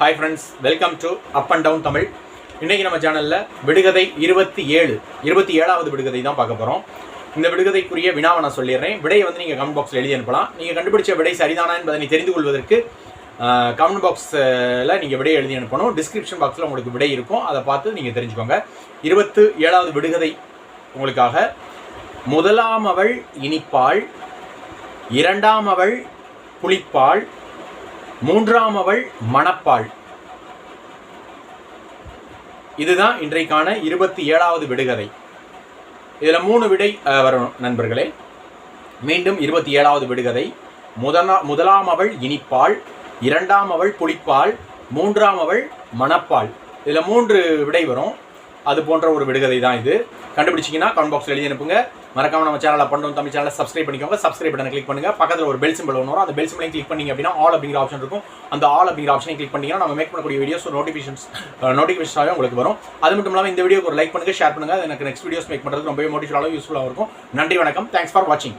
Hi friends welcome to up and down Tamil இன்றைக்கி நம்ம சேனலில் விடுகதை இருபத்தி ஏழு இருபத்தி ஏழாவது விடுகதை தான் பார்க்க போகிறோம் இந்த விடுகதைக்குரிய வினாவை நான் சொல்லிடுறேன். விடையை வந்து நீங்கள் கமெண்ட் பாக்ஸில் எழுதி அனுப்பலாம். நீங்கள் கண்டுபிடிச்ச விடை சரிதானா என்பதை நீ தெரிந்து கொள்வதற்கு கமெண்ட் பாக்ஸில் நீங்கள் விடை எழுதி அனுப்பணும். டிஸ்கிரிப்ஷன் பாக்ஸில் உங்களுக்கு விடை இருக்கும். அதை பார்த்து நீங்கள் தெரிஞ்சுக்கோங்க. இருபத்து ஏழாவது விடுகதை உங்களுக்காக. முதலாம் அவள் இனிப்பாள் இரண்டாம் அவள் புளிப்பாள் மூன்றாம் அவள் மணப்பாள். இதுதான் இன்றைக்கான இருபத்தி ஏழாவது விடுகதை. இதில் மூணு விடை வரும் நண்பர்களே. மீண்டும் இருபத்தி ஏழாவது விடுகதை. முதலா முதலாம் அவள் இனிப்பாள் இரண்டாம் அவள் புளிப்பாள் மூன்றாம் அவள் மணப்பாள். இதில் மூன்று விடை வரும். அது போன்ற ஒரு விடுகதை தான் இது. கண்டுபிடிச்சிங்கன்னா கமெண்ட் பாக்ஸில் எழுதி அனுப்புங்க. மறக்காம நம்ம சேனலை பண்ணுவோம் தமிழ் சேனலை சப்ஸ்கிரைப் பண்ணிக்கோங்க. சப்ஸ்கிரைப் பட்டனை கிளிக் பண்ணுங்க. பக்கத்தில் ஒரு பெல் சிம்பிள் ஒன்று வரும். அந்த பெல் சிம்பிளையும் கிளிக் பண்ணீங்க அப்படின்னா ஆல் அப்படிங்கிற ஆப்ஷன் இருக்கும். அந்த ஆல் அப்படிங்கிற ஆப்ஷனை கிளிக் பண்ணிங்கன்னா நம்ம மேக் பண்ணக்கூடிய வீடியோஸ் நோட்டிஃபிகேஷன்ஸ் நோட்டிஃபிகேஷனாகவே உங்களுக்கு வரும். அது மட்டும் இல்லாமல் இந்த வீடியோக்கு ஒரு லைக் பண்ணுங்க ஷேர் பண்ணுங்க. அது எனக்கு நெக்ஸ்ட் வீடியோஸ் மேக் பண்ணுறது ரொம்பவே மோட்டிவேஷனாகவும் யூஸ்ஃபுல்லாக இருக்கும். நன்றி வணக்கம். தேங்க்ஸ் ஃபார் வாட்சிங்